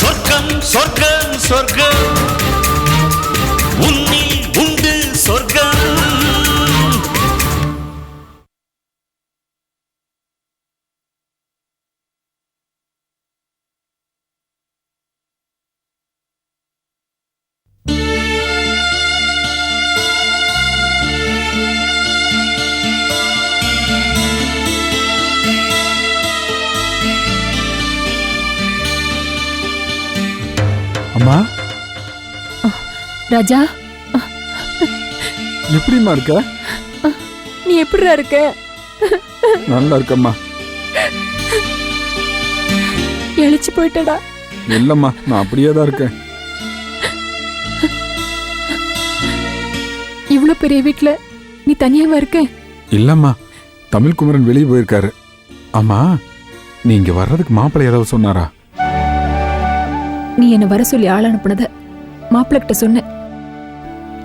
சொர்க்கம் சொர்க்கம் சொர்க்கம். உன்னில் அம்மா? ராஜா. எப்படிம்மா இருக்க? நீ எப்படிடா இருக்க? நல்லா இருக்கம்மா. எழுச்சி போயிட்டடா. இல்லம்மா நான் அப்படியே தான் இருக்கேன். இவ்ளோ பெரிய வீட்ல நீ தனியாவா இருக்க? இல்லம்மா தமிழ் குமரன் வெளியே போயிருக்காரு. அம்மா நீ இங்க வர்றதுக்கு மாப்பிள்ளை ஏதாவது சொன்னாரா? நீ என்ன வர சொல்லி ஆள் அனுப்புனத மாப்பிள்ள கிட்ட சொன்ன.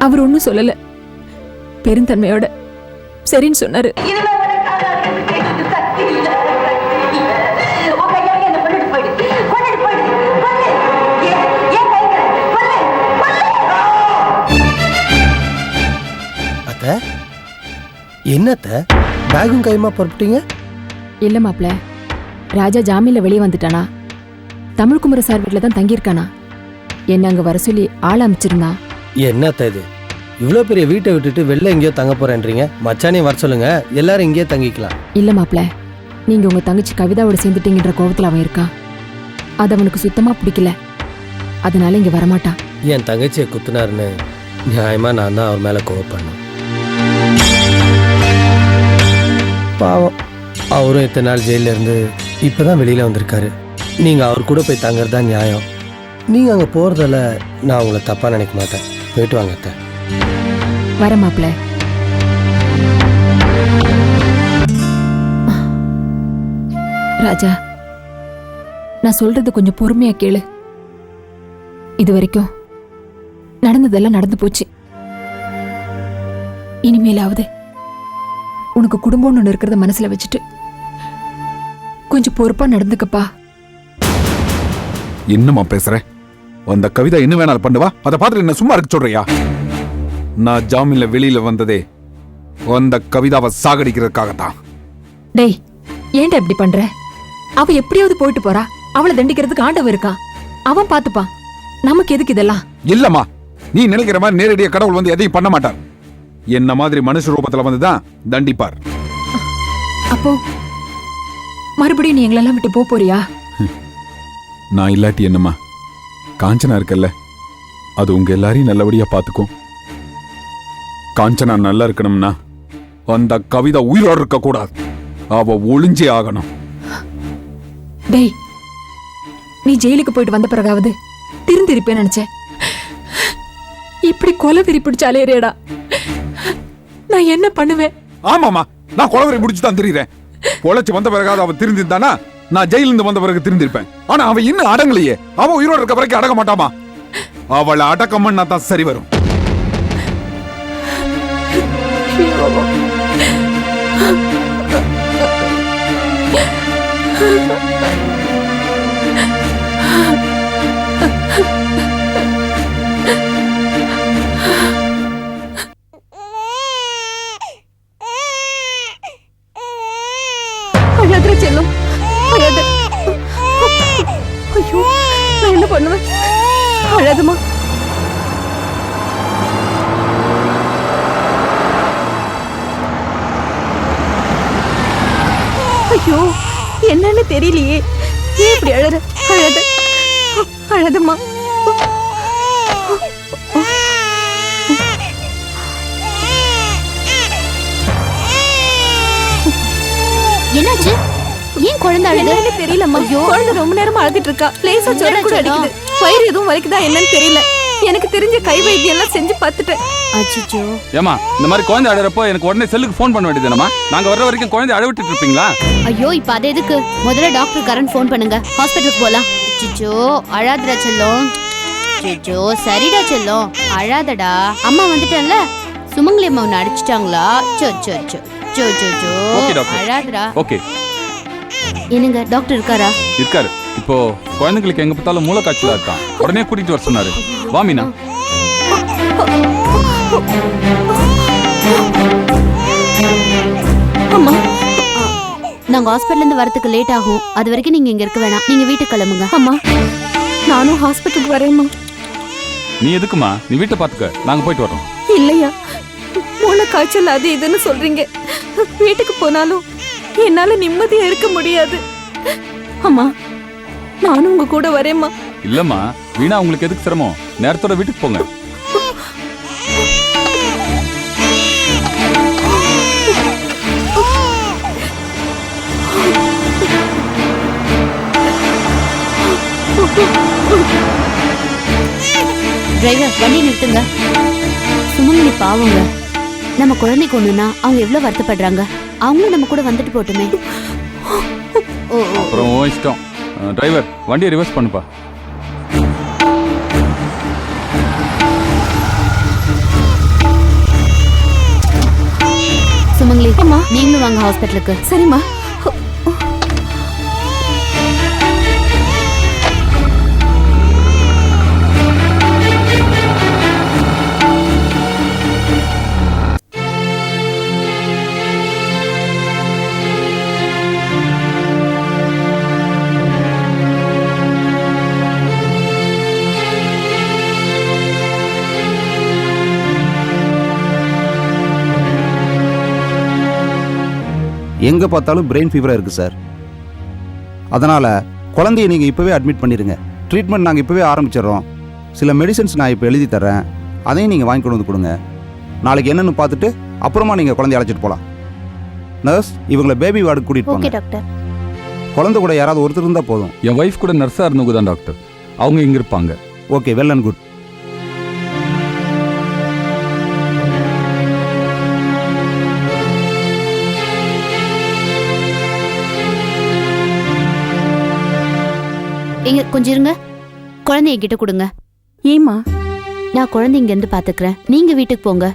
அவர் ஒன்னும் சொல்லல. பெருந்தன்மையோட சரின்னு சொன்னாரு. அத்த என்னத்த பேகும் கைமா புறப்பட்டீங்க இல்ல மாப்பிள்ள ராஜா ஜாமீன்ல வெளியே வந்துட்டானா? தமிழ்குமர சார் வீட்ல தான் தங்கியிருக்கானா? என்ன அங்க வர சொல்லி ஆள் அமைச்சிருந்தான் என்னத்த இது? இவ்வளோ பெரிய வீட்டை விட்டுட்டு வெளில எங்கேயோ தங்க போறேன்றீங்க. மச்சானையும் வர சொல்லுங்க. எல்லாரும் இங்கேயே தங்கிக்கலாம். இல்ல மாப்பிள்ள நீங்க உங்க தங்கச்சி கவிதாவோட சேர்ந்துட்டீங்கன்ற கோவத்துல அவன் இருக்கான். அது அவனுக்கு சுத்தமா பிடிக்கல. அதனால இங்க வரமாட்டான். என் தங்கச்சியை குத்துனாருன்னு நியாயமா நான் தான் அவர் மேல கோவப்படணும் பாவம். அவரும் இத்தனை நாள் ஜெயில இருந்து இப்பதான் வெளியில வந்திருக்காரு. நீங்கள் அவர் கூட போய் தங்குறது தான் நியாயம். நீங்கள் அங்கே போகிறதால நான் உங்களை தப்பாக நினைக்க மாட்டேன். போயிட்டு வாங்க அத்தை. வர மாப்பிள்ள ராஜா நான் சொல்றது கொஞ்சம் பொறுமையா கேளு. இது வரைக்கும் நடந்ததெல்லாம் நடந்து போச்சு. இனிமேலாவது உனக்கு குடும்பம்னு ஒன்று இருக்கிறத மனசுல வச்சுட்டு கொஞ்சம் பொறுப்பா நடந்துக்கப்பா. என்னம்மா பேசுற? அந்த கவிதா என்ன வேணாலும் பண்ணுவா அதை பார்த்துட்டு என்ன சும்மா இருக்க சொல்றியா? நான் ஜாமீன்ல வெளியில வந்ததே அந்த கவிதாவை சாகடிக்கிறதுக்காகத்தான். டேய் ஏன்டா இப்படி பண்ற? அவ எப்படியாவது போயிட்டு போறா. அவளை தண்டிக்கிறதுக்கு ஆண்டவன் இருக்கான் அவன் பாத்துப்பான் நமக்கு எதுக்கு இதெல்லாம்? இல்லம்மா நீ நினைக்கிற மாதிரி நேரடியா கடவுள் வந்து எதையும் பண்ண மாட்டார். என்ன மாதிரி மனுஷ ரூபத்துல வந்து தான் தண்டிப்பார். அப்போ மறுபடியும் நீ எங்களெல்லாம் விட்டு போறியா? நான் இல்லாட்டி என்னம்மா? காஞ்சனா இருக்கல்ல. அது உங்க எல்லாரையும் நல்லபடியா பாத்துக்கும். காஞ்சனா நல்லா இருக்கணும்னா அந்த கவிதா உயிரோடு இருக்க கூடாது அவ ஒளிஞ்சே ஆகணும். டேய் நீ ஜெயிலுக்கு போயிட்டு வந்த பிறகாவது திருந்திருப்பேன்னு நினைச்சேன். இப்படி கொலை வெறி பிடிச்சு அலையறேடா நான் என்ன பண்ணுவேன்? ஆமாமா நான் குளவரை முடிச்சு தான் தெரியுறேன். பொழைச்சு வந்த பிறகாவது அவ திருந்திருந்தானா? நான் ஜெயில இருந்து வந்த பிறகு திருந்திருப்பேன். ஆனா அவ இன்னும் அடங்கலையே. அவன் உயிரோட இருக்க வரைக்கும் அடங்க மாட்டாமா? அவளை அடக்கம் தான் சரி வரும். அழாதுற அழாத ஐயோ நான் என்ன பண்ணுவேன்? அழாதமா ஐயோ என்னன்னு தெரியலையே. ஏன் இப்படி அழற? அழாத அழாதம்மா என்னாச்சு? ஏன் குழந்தை அழுது? என்னன்னு தெரியலம்மா. குழந்தை ரொம்ப நேரமா அழுதுட்டு இருக்கா. லேசா ஜுரம் கூட அடிக்குது. வயிறு எதுவும் வலிக்குதா என்னன்னு தெரியல. எனக்கு தெரிஞ்ச கை வைத்தியம் எல்லாம் செஞ்சு பார்த்துட்டேன். அச்சோ ஏமா இந்த மாதிரி குழந்தை அழறப்போ எனக்கு உடனே செல்லுக்கு ஃபோன் பண்ண வேண்டியதுனமா நாங்க வர்ற வரைக்கும் குழந்தை அழ விட்டுட்டு இருப்பீங்களா? ஐயோ இப்ப அது எதுக்கு? முதல்ல டாக்டர் கரண் ஃபோன் பண்ணுங்க. ஹாஸ்பிட்டலுக்கு போலாம். அச்சோ அழாதடா செல்லம். அச்சோ சரிடா செல்லம். அழாதடா. அம்மா வந்துட்டேன்ல. சுமங்கலி அம்மா உன்னை அடிச்சிட்டாங்களா? சோ சோ சோ. சோ சோ சோ. அழாதடா. ஓகே என்னங்க டாக்டர் இருக்காரா? இருக்காரு. இப்போ குழந்தைங்களுக்கு எங்க பார்த்தாலும் மூளைக்காய்ச்சலா இருக்கான் உடனே கூட்டிட்டு வர சொன்னாரு. வா மீனா. அம்மா. நாங்க ஹாஸ்பிட்டல்ல இருந்து வரதுக்கு லேட் ஆகும். அது வரைக்கும் நீங்க இங்க இருக்க வேணாம். நீங்க வீட்டுக்கு கிளம்புங்க. அம்மா நானும் ஹாஸ்பிட்டலுக்கு வரேம்மா நீ எதுக்குமா நீ வீட்டை பாத்துக்க நாங்க போயிட்டு வரோம். இல்லையா? மூளை காய்ச்சல் அது இதுன்னு சொல்றீங்க. வீட்டுக்கு போனாலும் என்னால நிம்மதியா இருக்க முடியாது. அம்மா நானும் உங்க கூட வரேம்மா. இல்லம்மா வீணா உங்களுக்கு எதுக்கு சிரமம்? நேரத்தோட வீட்டுக்கு போங்க. டிரைவர் வண்டி நிறுத்துங்க. சுமங்கலி பாவங்க. நம்ம குழந்தைக்கு ஒண்ணுனா அவங்க எவ்வளவு வருத்தப்படுறாங்க? அவங்களும் நம்ம கூட வந்துட்டு போட்டுமே அப்புறம் உன் இஷ்டம். டிரைவர் வண்டியை ரிவர்ஸ் பண்ணுப்பா. சுமங்கலி அம்மா. நீங்களும் வாங்க ஹாஸ்பிட்டலுக்கு சரிம்மா. எங்கே பார்த்தாலும் பிரெயின் ஃபீவராக இருக்குது சார் அதனால் குழந்தைய நீங்கள் இப்போவே அட்மிட் பண்ணிடுங்க ட்ரீட்மெண்ட் நாங்கள் இப்போவே ஆரம்பிச்சிடுறோம். சில மெடிசன்ஸ் நான் இப்போ எழுதி தரேன் அதையும் நீங்கள் வாங்கி கொண்டு வந்து கொடுங்க. நாளைக்கு என்னென்னு பார்த்துட்டு அப்புறமா நீங்கள் குழந்தைய அழைச்சிட்டு போகலாம் நர்ஸ் இவங்களை பேபி வார்டுக்கு கூட்டிகிட்டு ஓகே போங்க. டாக்டர். குழந்தை கூட யாராவது ஒருத்தர் இருந்தால் போதும். என் ஒய்ஃப் கூட நர்ஸா இருந்தவங்க தான் டாக்டர். அவங்க இங்க இருப்பாங்க. ஓகே வெல் அண்ட் குட் எங்க கொஞ்சம் இருங்க. குழந்தைய கிட்ட கொடுங்க. ஏம்மா? நான் குழந்தை இங்க இருந்து பாத்துக்கிறேன். நீங்க வீட்டுக்கு போங்க.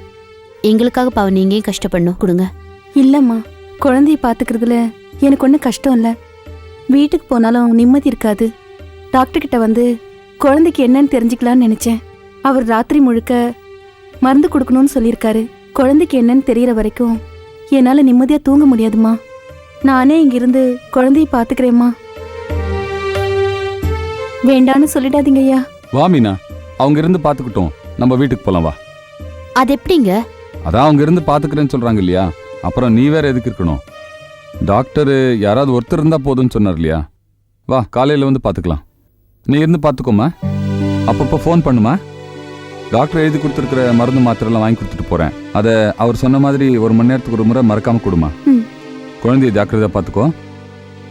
எங்களுக்காக பாவம் நீங்க ஏன் கஷ்டப்படணும். கொடுங்க. இல்லம்மா. குழந்தைய பாத்துக்கிறதுல எனக்கு ஒன்றும் கஷ்டம் இல்லை. வீட்டுக்கு போனாலும் நிம்மதி இருக்காது. டாக்டர் கிட்ட வந்து குழந்தைக்கு என்னன்னு தெரிஞ்சுக்கலாம்னு நினைச்சேன். அவர் ராத்திரி முழுக்க மருந்து கொடுக்கணும்னு சொல்லியிருக்காரு. குழந்தைக்கு என்னன்னு தெரியற வரைக்கும் என்னால நிம்மதியா தூங்க முடியாதும்மா. நானே இங்கிருந்து குழந்தைய பாத்துக்கிறேம்மா. வேண்டான்னு சொல்லிடாதீங்க ஐயா வா மீனா. அவங்க இருந்து பாத்துக்கிட்டோம். நம்ம வீட்டுக்கு போலாம் வா. அது எப்படிங்க? அதான் அவங்க இருந்து பாத்துக்கிறேன்னு சொல்றாங்க இல்லையா? அப்புறம் நீ வேற எதுக்கு இருக்கணும்? டாக்டர் யாராவது ஒருத்தர் இருந்தா போதும்னு சொன்னார் இல்லையா? வா காலையில வந்து பாத்துக்கலாம். நீ இருந்து பாத்துக்கோமா அப்பப்போ ஃபோன் பண்ணுமா டாக்டர் எழுதி கொடுத்துருக்கிற மருந்து மாத்திரைலாம் வாங்கி கொடுத்துட்டு போறேன். அதை அவர் சொன்ன மாதிரி ஒரு மணி நேரத்துக்கு ஒரு முறை மறக்காம கொடுமா. குழந்தைய ஜாக்கிரதையா பாத்துக்கோ.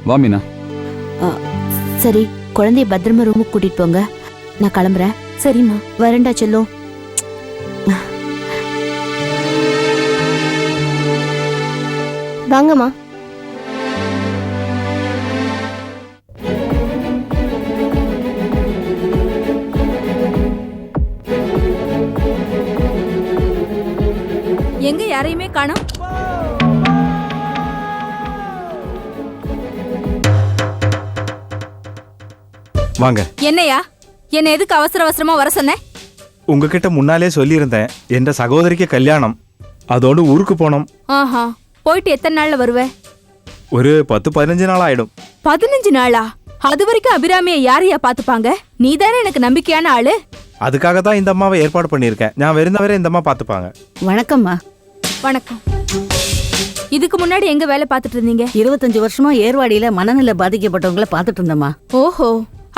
வா மீனா. சரி. குழந்தைய பத்திரமா ரூமுக்கு கூட்டிட்டு போங்க. நான் கிளம்புறேன். சரிம்மா. வரேன்டா செல்லும். வாங்கம்மா. எங்க யாரையுமே காணோம்? வாங்க. என்னையா? என்ன எதுக்கு அவசர அவசரமா வர சொன்ன? உங்ககிட்ட முன்னாலே சொல்லியிருந்தேன் என்ற சகோதரிக்கு கல்யாணம். அதோடு ஊருக்கு போனோம். ஆஹா போயிட்டு எத்தனை நாள்ல வருவ? ஒரு பத்து பதினஞ்சு நாள் ஆயிடும். பதினஞ்சு நாளா? அது வரைக்கும் அபிராமிய யாரையா பாத்துப்பாங்க நீ தானே எனக்கு நம்பிக்கையான ஆளு? அதுக்காக தான் இந்த அம்மாவை ஏற்பாடு பண்ணியிருக்கேன். நான் வருந்தவரை இந்த அம்மா பார்த்துப்பாங்க. வணக்கம்மா. வணக்கம். இதுக்கு முன்னாடி எங்க வேலை பார்த்துட்டு இருந்தீங்க? இருபத்தஞ்சு வருஷமா ஏர்வாடியில மனநிலை பாதிக்கப்பட்டவங்கள பார்த்துட்டு இருந்தம்மா. ஓஹோ.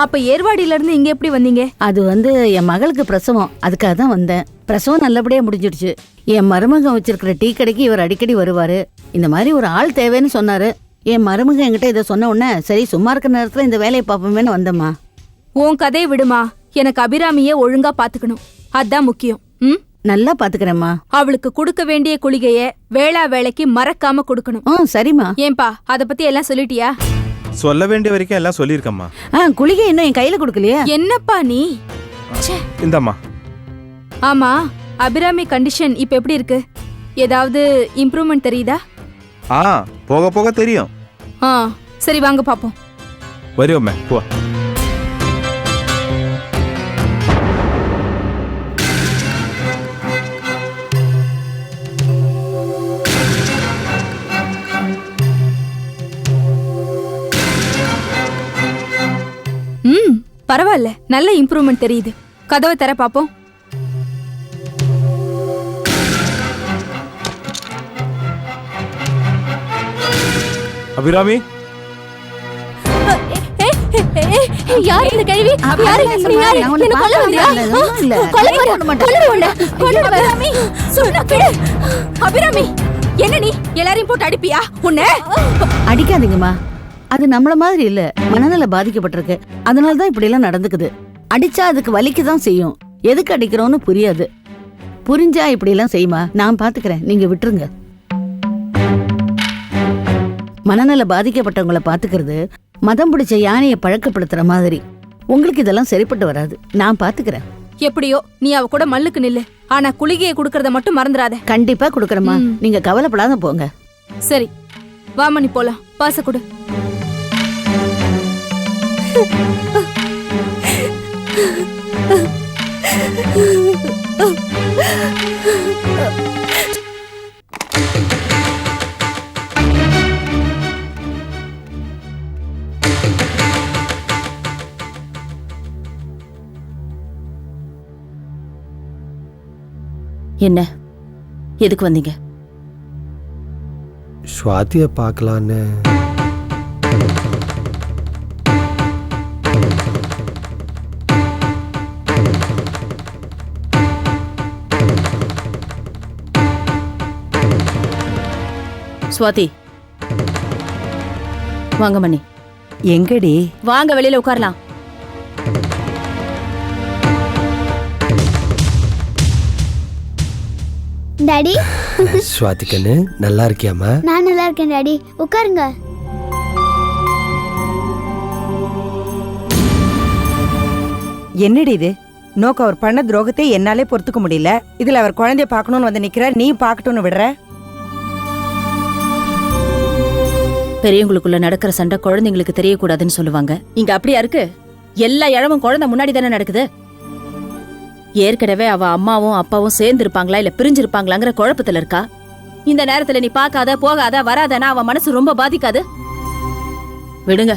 அப்ப ஏர்வாடியில இருந்து இங்க எப்படி வந்தீங்க? அது வந்து என் மகளுக்கு பிரசவம். அதுக்காக தான் வந்தேன். பிரசவம் நல்லபடியா முடிஞ்சிடுச்சு. என் மருமகன் வச்சிருக்கிற டீ கடைக்கு இவர் அடிக்கடி வருவாரு. இந்த மாதிரி ஒரு ஆள் தேவைன்னு சொன்னாரு. என் மருமகன் என்கிட்ட இதை சொன்ன உடனே சரி சும்மா இருக்க நேரத்துல இந்த வேலையை பார்ப்போமேன்னு வந்தம்மா. உன் கதையை விடுமா? எனக்கு அபிராமிய ஒழுங்கா பாத்துக்கணும் அதான் முக்கியம். ம்? நல்லா பாத்துக்கிறேம்மா அவளுக்கு கொடுக்க வேண்டிய குளிகைய வேளா வேலைக்கு மறக்காம கொடுக்கணும். ஆ சரிம்மா. ஏன்பா அத பத்தி எல்லாம் சொல்லிட்டியா? சொல்ல வேண்டிய வரைக்கும் எல்லாம் சொல்லியிருக்கம்மா. ஆ குளிகை இன்னும் என் கையில கொடுக்கலையா? என்னப்பா நீ? இந்தம்மா. ஆமா அபிராமி கண்டிஷன் இப்ப எப்படி இருக்கு? ஏதாவது இம்ப்ரூவ்மெண்ட் தெரியுதா? ஆ போக போக தெரியும். ஆ சரி வாங்க பாப்போம். வருவோம்மே போ. ம் பரவாயில்ல. நல்ல இம்ப்ரூவ்மெண்ட் தெரியுது. கதவை தர பாப்போம். அபிராமி? யார் இந்த கேள்வி யாரு நீ என்ன கொல்ல வந்தியா. கொல்ல? கொல்ல உன்னை. அபிராமி அபிராமி என்ன நீ? எல்லாரையும் போட்டு அடிப்பியா? உன்னை? அடிக்காதீங்கம்மா. அது நம்மள மாதிரி இல்ல. மனநல பாதிக்கப்பட்டிருக்கு. அதனால தான் இப்படி எல்லாம் நடந்துக்குது. அடிச்சா அதுக்கு வலிக்க தான் செய்யும். எதுக்கு அடிக்கிறோம்னு புரியாது. புரிஞ்சா இப்படி எல்லாம் செய்யுமா? நான் பாத்துக்கிறேன். நீங்க விட்டுருங்க. மனநல பாதிக்கப்பட்டவங்கள பாத்துக்கிறது மதம் பிடிச்ச யானையை பழக்கப்படுத்துற மாதிரி. உங்களுக்கு இதெல்லாம் சரிப்பட்டு வராது. நான் பாத்துக்கிறேன். எப்படியோ நீ அவ கூட மல்லுக்கு நில்லு. ஆனா குளிகையை குடுக்கறத மட்டும் மறந்துடாத கண்டிப்பா கொடுக்கறேம்மா. ம். நீங்க கவலைப்படாத போங்க. சரி. வாமணி போலாம். பாச கொடு. என்ன? எதுக்கு வந்தீங்க? ஸ்வாதியை பார்க்கலான்னு சுவாதி. வாங்க மணி எங்கடி? வாங்க வெளியில உட்காரலாம். டாடி. ஸ்வாதி கண்ணு நல்லா இருக்கியாம்மா? நான் நல்லா இருக்கேன் டாடி. உட்காருங்க. என்னடி இது? நோக்கு அவர் பண்ண துரோகத்தை என்னாலே பொறுத்துக்க முடியல. இதுல அவர் குழந்தைய பார்க்கணும்னு வந்து நிக்கிறார். நீ பார்க்கட்டும்னு விடுற? பெரியவங்களுக்குள்ள நடக்கிற சண்டை குழந்தைங்களுக்கு தெரியக்கூடாதுன்னு சொல்லுவாங்க. இங்க அப்படியா இருக்கு? எல்லா இழவும் குழந்தை முன்னாடி தானே நடக்குது? ஏற்கனவே அவ அம்மாவும் அப்பாவும் சேர்ந்து இருப்பாங்களா இல்ல பிரிஞ்சு இருப்பாங்களாங்கிற குழப்பத்துல இருக்கா? இந்த நேரத்துல நீ பார்க்காத போகாத வராதனா அவ மனசு ரொம்ப பாதிக்காது? விடுங்க.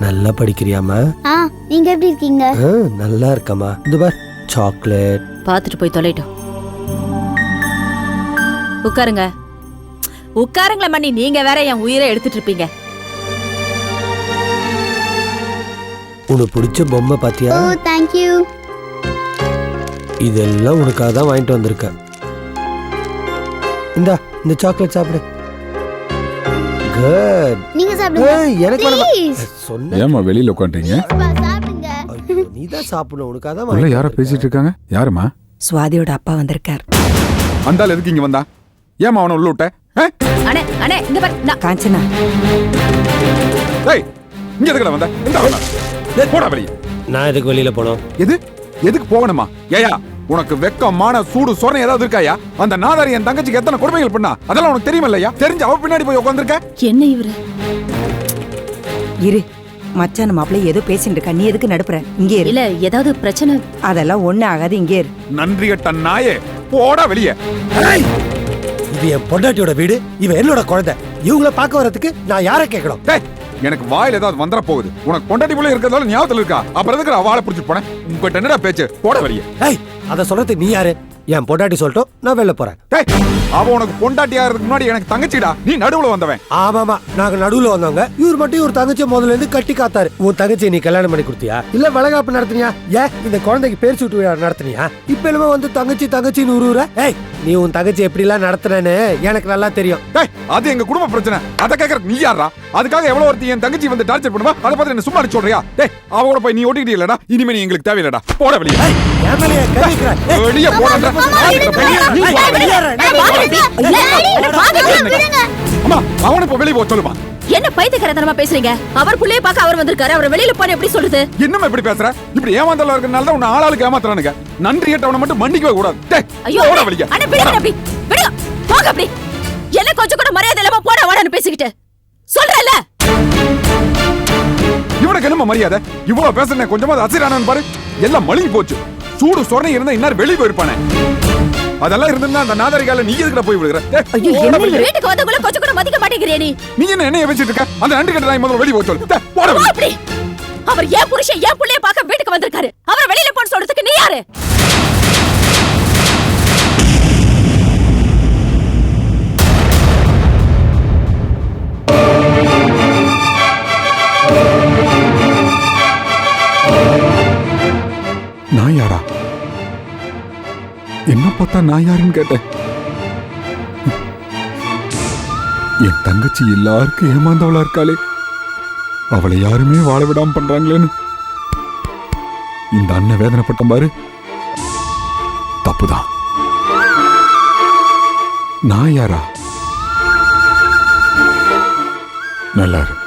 நல்லா படிக்கிறியாம்மா? ஆ நீங்க எப்படி இருக்கீங்க? ஆ, நல்லா இருக்கம்மா. இந்த பார் சாக்லேட். பாத்துட்டு போய் தொலைட்டோம். உட்காருங்க. உட்காருங்கள மணி நீங்க வேற என் உயிரை எடுத்துட்டு இருப்பீங்க. உனக்கு பிடிச்ச பொம்மை பாத்தியா? ஓ தேங்க்யூ இதெல்லாம் உனக்காக தான் வாங்கிட்டு வந்திருக்கேன். இந்தா இந்த சாக்லேட் சாப்பிடு. குட் நீங்க சாப்பிடுங்க. எனக்கு வேணாம். சொன்னேன் ஏமா வெளியில உட்காந்துட்டீங்க? சாப்பிடுங்க. நீ தான் சாப்பிடணும். உனக்காக தான் உள்ள வாங்கிட்டு யாரோ பேசிட்டு இருக்காங்க? யாருமா சுவாதியோட அப்பா வந்திருக்கார். அந்த ஆள் எதுக்கு இங்க வந்தா ஏமா அவனை உள்ள விட்ட? அண்ணே அண்ணே இந்த பாரு நான் காஞ்சனா. டேய் இங்க எதுக்குடா வந்த? இந்த அவனா டேய் போடா வெளிய. நான் எதுக்கு வெளியில போனோம்? எது? எதுக்கு போகணுமா? ஏயா உனக்கு வெக்கமான சூடு சொரணை ஏதாவது இருக்காயா? அந்த நாதாரி என் தங்கச்சிக்கு எத்தனை கொடுமைகள் பண்ணா? அதெல்லாம் உனக்கு தெரியுமில்லையா? தெரிஞ்சு அவ பின்னாடி போய் உட்காந்துருக்க என்ன இவரு? இரு மச்சான் மாப்பிள்ளை ஏதோ பேசிட்டு இருக்கா. நீ எதுக்கு நடுப்புற? இங்கே இரு. இல்ல ஏதாவது பிரச்சனை? அதெல்லாம் ஒண்ணு ஆகாது இங்கே இரு. நன்றி கட்ட நாயே. போடா வெளிய. இது என் பொண்டாட்டியோட வீடு இவன் என்னோட குழந்தை. இவங்கள பார்க்க வரதுக்கு நான் யாரை கேட்கணும்? எனக்கு வாயில ஏதாவது வந்துட போகுது. உனக்கு பொண்டாட்டி புள்ள இருக்கிறதால ஞாபகத்துல இருக்கா? அப்புறம் எதுக்கு அவளை பிடிச்சிட்டு போனேன் உங்ககிட்ட என்னடா பேச்சு? போட வெளிய ஏய் அத சொல்றதுக்கு நீ யாரு? என் பொண்டாட்டி சொல்லட்டும் நான் வெளில போறேன். டேய் அவ உனக்கு பொண்டாட்டி ஆகிறதுக்கு முன்னாடி எனக்கு தங்கச்சிடா. நீ நடுவுல வந்தவன். ஆமாமா நாங்க நடுவுல வந்தவங்க. இவர் மட்டும் இவர் தங்கச்சி முதல்ல இருந்து கட்டி காத்தாரு. உன் தங்கச்சியை நீ கல்யாணம் பண்ணி கொடுத்தியா? இல்ல வளகாப்பு நடத்தினியா? ஏன் இந்த குழந்தைக்கு பேர் சூட்டு விழா நடத்தினியா? இப்ப என்னமோ வந்து தங்கச்சி தங்கச்சின்னு உருவுற ஏய் நீ உன் தங்கச்சி எப்படி எல்லாம் நடத்துறேன்னு எனக்கு நல்லா தெரியும். டேய் அது எங்க குடும்ப பிரச்சனை. அத கேக்குறதுக்கு நீ யாரா அதுக்காக எவ்வளவு ஒருத்தி என் தங்கச்சி வந்து டார்ச்சர் பண்ணுவா? அதை பார்த்து என்ன சும்மா அடிச்சு சொல்றியா? டேய் அவ கூட போய் நீ ஓட்டிக்கிட்டே இல்லடா. இனிமே நீ எங்களுக்கு தேவையில்லடா. போட வெளிய. வெளிய போடா. அம்மா அவனை இப்ப வெளிய போ சொல்லுமா. என்ன பைத்தியக்காரத்தனமா பேசுறீங்க? அவர் புள்ளைய பார்க்க அவர் வந்திருக்காரு. அவர் வெளியில போன எப்படி சொல்றது? என்னம்மா இப்படி பேசுற? இப்படி ஏமாந்தல இருக்கறனால தான் உன்னை ஆளாளுக்கு ஏமாத்துறானுங்க. நன்றி கேட்டவனை மட்டும் மன்னிக்கவே கூடாது. ஐயோ போட வெளிய. அண்ணே விடுங்க அப்படி. விடுங்க போங்க அப்படி. என்ன கொஞ்சம் கூட மரியாதை இல்லாம போட வாடன்னு பேசிக்கிட்டு. சொல்றேன்ல இவனுக்கு என்னமா மரியாதை? இவ்வளவு பேசுறேன் கொஞ்சமா அசிரானு பாரு. எல்லாம் மழுங்கி போச்சு. சூடு சொரணை இருந்தா இன்னார் வெளிய போயிருப்பானே. அதெல்லாம் இருந்தா அந்த நாதாரிகால நீ எதுக்குடா போய் வெளிய. வீட்டுக்கு வந்தவங்கள கொஞ்சம் கூட மதிக்க மாட்டேங்கிறியே நீ நீ என்ன என்ன பேசிட்டு இருக்க? அந்த நன்றி கட்ட நாய் முதல்ல வெளிய போய் சொல்லு. அவர் ஏன் புருஷன் ஏன் புள்ளைய பார்க்க வீட்டுக்கு வந்திருக்காரு. அவரை வெளியில போன்னு சொல்றதுக்கு நீ யாரு? பார்த்தா நான் யாருன்னு கேட்டேன். என் தங்கச்சி எல்லாருக்கும் ஏமாந்தவளா இருக்காளே. அவளை யாருமே வாழ விடாம பண்றாங்களேன்னு. இந்த அண்ணன் வேதனைப்பட்ட பாரு. தப்புதான். நான் யாரா? நல்லா இரு